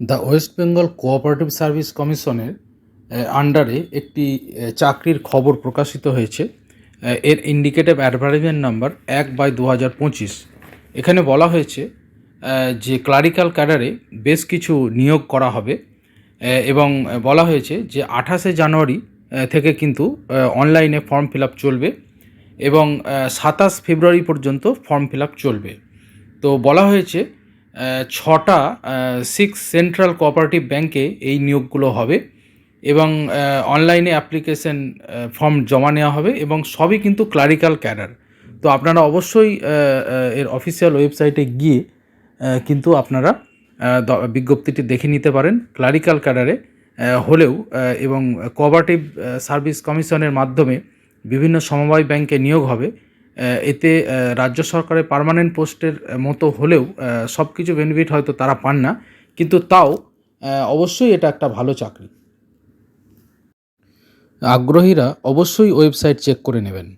The West Bengal cooperative service কমিশনের আন্ডারে একটি চাকরির খবর প্রকাশিত হয়েছে। এর ইন্ডিকেটিভ অ্যাডভার্টাইজমেন্ট নাম্বার এক বাই দু হাজার পঁচিশ। এখানে বলা হয়েছে যে ক্লারিক্যাল ক্যাডারে বেশ কিছু নিয়োগ করা হবে এবং বলা হয়েছে যে আঠাশে জানুয়ারি থেকে কিন্তু অনলাইনে ফর্ম ফিল আপ চলবে এবং সাতাশ ফেব্রুয়ারি পর্যন্ত ফর্ম ফিল আপ চলবে। তো বলা হয়েছে ছটা সিক্স সেন্ট্রাল কোঅপারেটিভ ব্যাংকে এই নিয়োগগুলো হবে এবং অনলাইনে অ্যাপ্লিকেশন ফর্ম জমা নেওয়া হবে এবং সবই কিন্তু ক্লারিক্যাল ক্যাডার তো আপনারা অবশ্যই এর অফিসিয়াল ওয়েবসাইটে গিয়ে কিন্তু আপনারা বিজ্ঞপ্তিটি দেখে নিতে পারেন। ক্লারিক্যাল ক্যাডারে হলেও এবং কোঅপারেটিভ সার্ভিস কমিশনের মাধ্যমে বিভিন্ন সমবায় ব্যাংকে নিয়োগ হবে। এতে রাজ্য সরকারের পার্মানেন্ট পোস্টের মতো হলেও সব কিছু বেনিফিট হয়তো তারা পান না। কিন্তু তাও অবশ্যই এটা একটা ভালো চাকরি। আগ্রহীরা অবশ্যই ওয়েবসাইট চেক করে নেবেন।